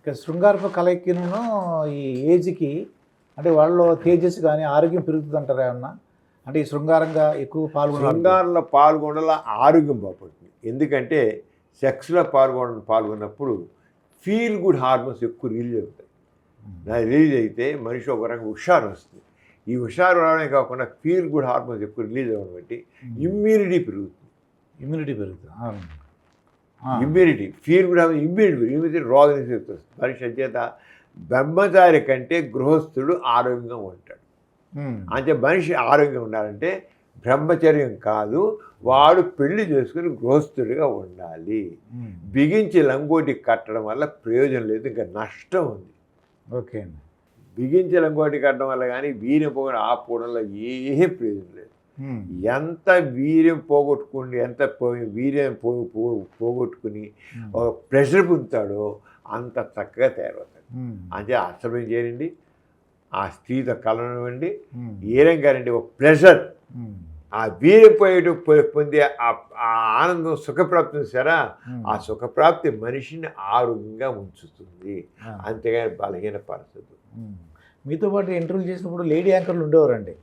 ఇక శృంగారపు కలయికిను ఈ ఏజ్కి అంటే వాళ్ళలో తేజస్ కానీ ఆరోగ్యం పెరుగుతుంది అంటారా ఏమన్నా? అంటే ఈ శృంగారంగా ఎక్కువ పాల్గొనాలి శృంగారంలో పాల్గొనడం ఆరోగ్యం బాగుపడుతుంది. ఎందుకంటే సెక్స్లో పాల్గొన పాల్గొన్నప్పుడు ఫీల్ గుడ్ హార్మోన్స్ ఎక్కువ రిలీజ్ అవుతాయి. నా రిలీజ్ అయితే మనిషి ఒక రకంగా హుషారు వస్తుంది. ఈ హుషారు రావడమే కాకుండా ఫీల్ గుడ్ హార్మోన్స్ ఎక్కువ రిలీజ్ అవ్వడం బట్టి ఇమ్యూనిటీ పెరుగుతుంది. ఇమ్యూనిటీ పెరుగుతుంది. Immunity feel good hormone immunity immunity రోగ వస్తుంది మనిషి చేత బ్రహ్మచారి కంటే గృహస్థుడు ఆరోగ్యంగా ఉంటాడు. అంటే మనిషి ఆరోగ్యంగా ఉండాలంటే బ్రహ్మచర్యం కాదు వాడు పెళ్ళి చేసుకుని గృహస్థుడిగా ఉండాలి. బిగించి లంగోటి కట్టడం వల్ల ప్రయోజనం లేదు ఇంకా నష్టం ఉంది. ఓకే బిగించి లంగోటి కట్టడం వల్ల కానీ వీర్యం పోగొని ఆపుకోవడంలో ఏ ప్రయోజనం లేదు. ఎంత వీర్యం పోగొట్టుకుని ఎంత వీర్యం పోగొట్టుకుని. ఒక ప్రెషర్ పొందుతాడో అంత చక్కగా తయారవుతాడు. అంటే అసలు చేయండి ఆ స్త్రీతో కలనివ్వండి. ఏ రంగారండి ఒక ప్రెషర్. ఆ వీర్యం పోయేటు పొ- పొందే ఆ- ఆనందం సుఖప్రాప్తి సరా. ఆ సుఖప్రాప్తి మనిషిని ఆరోగ్యంగా ఉంచుతుంది. అంతేగాని బలహీన ఉమ్. మీతో పాటు ఇంటర్వ్యూ చేసినప్పుడు లేడీ యాంకర్లు ఉండేవారండి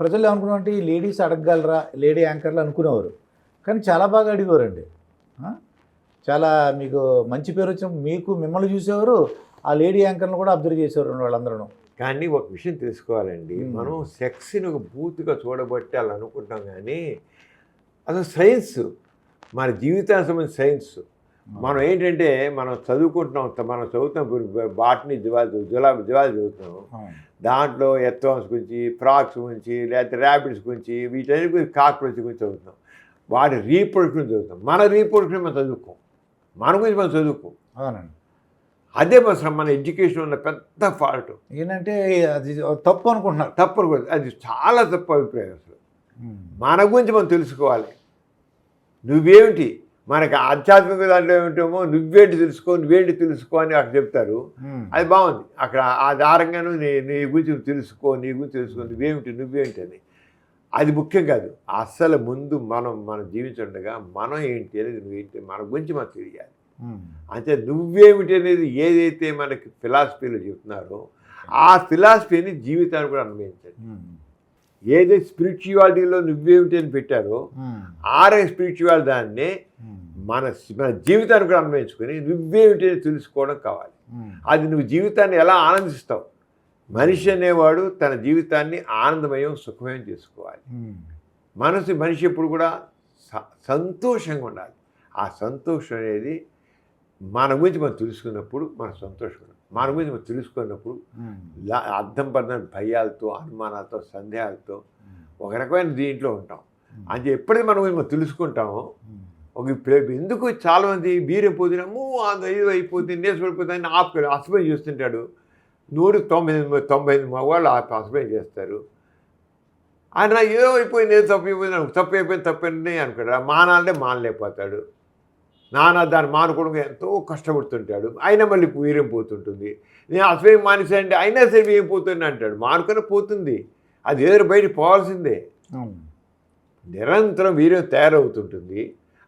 ప్రజలు ఏమనుకున్నారంటే ఈ లేడీస్ అడగగలరా? లేడీ యాంకర్లు అనుకునేవారు. కానీ చాలా బాగా అడిగేవారండి? చాలా మీకు మంచి పేరు వచ్చిన మీకు మిమ్మల్ని చూసేవారు ఆ లేడీ యాంకర్లను కూడా అబ్జర్వ్ చేసేవారు వాళ్ళందరూ కానీ ఒక విషయం తెలుసుకోవాలండి. మనం సెక్స్ని ఒక బూత్గా చూడబట్టి అలా అనుకుంటాం కానీ అసలు సైన్స్ మన జీవితానికి సంబంధించిన సైన్స్ మనం ఏంటంటే మనం చదువుకుంటున్నాం మనం చదువుతాం బాటనీ జివాలజీ జులా జివాలజీ చదువుతున్నాం. దాంట్లో ఎత్వాన్స్ గురించి ఫ్రాక్స్ గురించి లేకపోతే ర్యాబిట్స్ గురించి వీటన్నిటి గురించి కాక్రోచ్ గురించి చదువుతాం వాటి రీప్రొడక్షన్ చదువుతాం మన రీప్రొడక్షన్ మనం చదువుకోం. మన గురించి మనం చదువుకోం. అవునండి. అదే మన మన ఎడ్యుకేషన్ ఉన్న పెద్ద ఫాల్ట్. ఏంటంటే అది తప్పు అనుకుంటున్నారు. తప్పదు కూడా అది చాలా తప్పు అభిప్రాయం అసలు. మన గురించి మనం తెలుసుకోవాలి. నువ్వేమిటి? మనకి ఆధ్యాత్మిక దాంట్లో ఏమిటేమో నువ్వేంటి తెలుసుకో నువ్వేంటి తెలుసుకో అని అక్కడ చెప్తారు. అది బాగుంది. అక్కడ ఆధారంగాను నీ నీ గురించి తెలుసుకో నీ గురించి తెలుసుకో నువ్వేమిటి నువ్వేంటి అని. అది ముఖ్యం కాదు. అసలు ముందు మనం మనం జీవించుండగా మనం ఏంటి అనేది నువ్వేంటి మన గురించి మనకు తెలియాలి. అంటే నువ్వేమిటి అనేది ఏదైతే మనకి ఫిలాసఫీలో చెప్తున్నారో ఆ ఫిలాసఫీని జీవితాన్ని కూడా అన్వయించండి. ఏదైతే స్పిరిచువాలిటీలో నువ్వేమిటి అని పెట్టారో ఉమ్. ఆరే స్పిరిచువల్ దాన్ని ఉమ్. మన మన జీవితాన్ని కూడా అన్వయించుకొని నువ్వేమిటి అని తెలుసుకోవడం కావాలి ఉమ్. అది నువ్వు జీవితాన్ని ఎలా ఆనందిస్తావు మనిషి అనేవాడు తన జీవితాన్ని ఆనందమయం సుఖమయం చేసుకోవాలి. మనసు మనిషి ఎప్పుడు కూడా స- సంతోషంగా ఉండాలి ఆ సంతోషం అనేది మన గురించి మనం తెలుసుకున్నప్పుడు మన సంతోషం. ఉండాలి. మన గురించి మనం తెలుసుకున్నప్పుడు అర్థం పడిన భయాలతో అనుమానాలతో సందేహాలతో ఒక రకమైన దీంట్లో ఉంటాం. అంటే ఎప్పుడైతే మనం మనం తెలుసుకుంటామో. ఒక ఎందుకు చాలామంది బీరం పోతున్నాము అది ఇది అయిపోతుంది నేర్చుకోడిపోతుంది ఆపుకొని అసభ్యం చేస్తుంటాడు. నూరు తొంభై ఎనిమిది తొంభై ఎనిమిది మగవాళ్ళు ఆ అసభ్యం చేస్తారు. ఆయన ఏదో అయిపోయింది ఏదో తప్పు అయిపోయింది తప్పు అయిపోయింది తప్పు అయింది అనుకుంటాడు మానాలంటే మానలేకపోతాడు. నాన్న దాన్ని మానుకోవడం ఎంతో కష్టపడుతుంటాడు. అయినా మళ్ళీ వీర్యం పోతుంటుంది. నేను అసభ్యం మానేసానంటే అయినా సరే వీర్యం పోతుంది అంటాడు. మానుకొని పోతుంది. అది ఏదో బయట పోవాల్సిందే. నిరంతరం వీర్యం తయారవుతుంటుంది.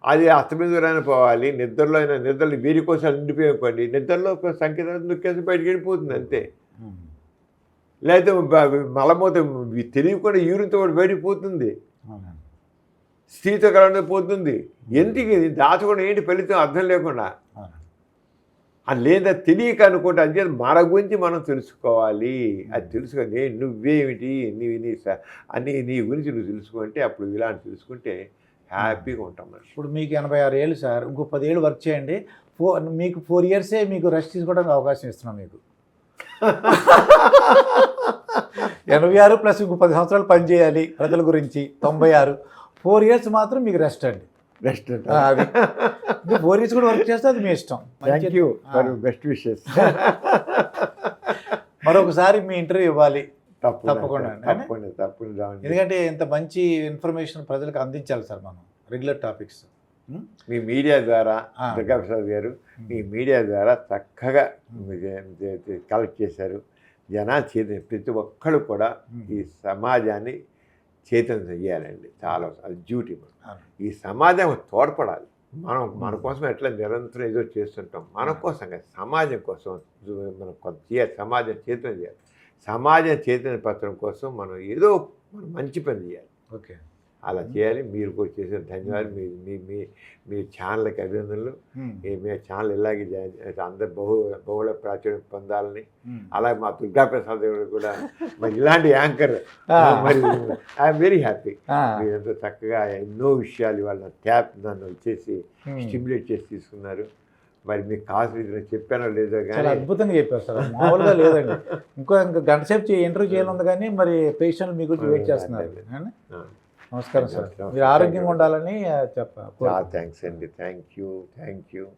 అది అస్తమిందులైనా పోవాలి. నిద్రలో అయినా నిద్రలో వీరి కోసం నిండిపోయి అనుకోండి నిద్రలో ఒక సంకేతం నొక్కేసి బయటికి వెళ్ళిపోతుంది అంతే. లేకపోతే మలమూత తెలియకుండా యూరిన్తో బయటికి పోతుంది. కలవడం పోతుంది. ఎందుకు ఇది? దాచకుండా ఏంటి ఫలితం? అర్థం లేకుండా. అది లేదా తెలియక అనుకుంటే అది మన గురించి మనం తెలుసుకోవాలి. అది తెలుసుకో నేను నువ్వేమిటి? నీ నీ అని నీ గురించి నువ్వు తెలుసుకుంటే అప్పుడు ఇలాంటి తెలుసుకుంటే హ్యాపీగా ఉంటాం మనం. ఇప్పుడు మీకు ఎనభై ఆరు ఏళ్ళు సార్. ఇంకో పదేళ్ళు వర్క్ చేయండి. ఫోర్ మీకు ఫోర్ ఇయర్సే మీకు రెస్ట్ తీసుకోవడానికి అవకాశం ఇస్తున్నాం మీకు. ఎనభై ఆరు ప్లస్ ఇంకో పది సంవత్సరాలు పని చేయాలి ప్రజల గురించి. తొంభై ఆరు. ఫోర్ ఇయర్స్ మాత్రం మీకు రెస్ట్ అండి. బెస్ట్ ఫోర్ ఇయర్స్ కూడా వర్క్ చేస్తే అది మీ ఇష్టం. థ్యాంక్ యూ బెస్ట్ విషెస్ మరొకసారి మీ ఇంటర్వ్యూ ఇవ్వాలి. తప్పకుండా తప్పకుండా. ఎందుకంటే ఇంత మంచి ఇన్ఫర్మేషన్ ప్రజలకు అందించాలి సార్ మనం రెగ్యులర్ టాపిక్స్ మీ మీడియా ద్వారా. దుర్గాప్రసాద్ గారు మీ మీడియా ద్వారా చక్కగా కలెక్ట్ చేశారు. చైతన్య ప్రతి ఒక్కళ్ళు కూడా ఈ సమాజాన్ని చైతన్యం చేయాలండి చాలా అది డ్యూటీ ఈ సమాజం తోడ్పడాలి. మనం మన కోసం ఎట్లా నిరంతరం ఏదో చేస్తుంటాం. మన కోసం కాదు సమాజం కోసం మనం కొంత చేయాలి. సమాజం చేతన చేయాలి. సమాజం చైతన్య పత్రం కోసం మనం ఏదో మనం మంచి పని చేయాలి. ఓకే. అలా చేయాలి. మీరు కూడా చేసిన ధన్యవాదాలు. మీ మీ మీ మీ ఛానల్కి అభినందనలు. మీ ఛానల్ ఇలాగే అందరు బహు బహుళ ప్రాచుర్యం పొందాలని. అలాగే మా దుర్గాప్రసాద్ గారు కూడా మరి ఇలాంటి యాంకర్. మరి ఐఎమ్ వెరీ హ్యాపీ. మీరంతా చక్కగా ఎన్నో విషయాలు ఇవాళ ట్యాప్ నన్ను వచ్చేసి స్టిమ్యులేట్ చేసి తీసుకున్నారు. మరి మీకు కావాల్సిన చెప్పానో లేదో చాలా కానీ అద్భుతంగా చెప్పారు సార్. మామూలుగా లేదండి. ఇంకో ఇంకా గంట సేపు ఇంటర్వ్యూ చేయాలి కానీ మరి పేషెంట్ మీ గురించి వెయిట్ చేస్తున్నారు? నమస్కారం సార్. మీరు ఆరోగ్యంగా ఉండాలని చెప్ప చాలా థ్యాంక్స్ అండి. Thank you thank you